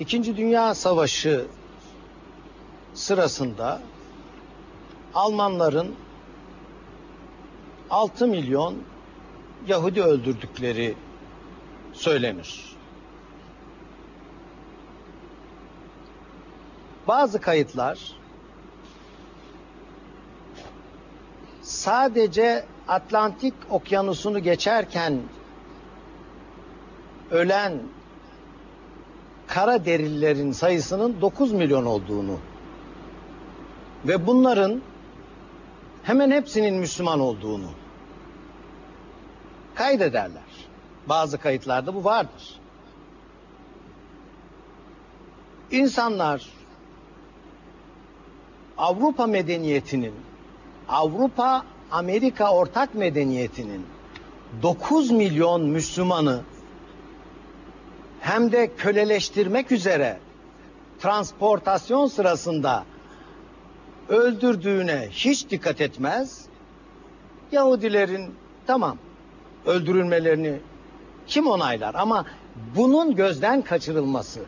İkinci Dünya Savaşı sırasında Almanların 6 milyon Yahudi öldürdükleri söylenir. Bazı kayıtlar sadece Atlantik Okyanusu'nu geçerken ölen kara derililerin sayısının 9 milyon olduğunu ve bunların hemen hepsinin Müslüman olduğunu kaydederler. Bazı kayıtlarda bu vardır. İnsanlar Avrupa medeniyetinin Avrupa Amerika ortak medeniyetinin 9 milyon Müslümanı hem de köleleştirmek üzere transportasyon sırasında öldürdüğüne hiç dikkat etmez. Yahudilerin tamam öldürülmelerini kim onaylar ama bunun gözden kaçırılması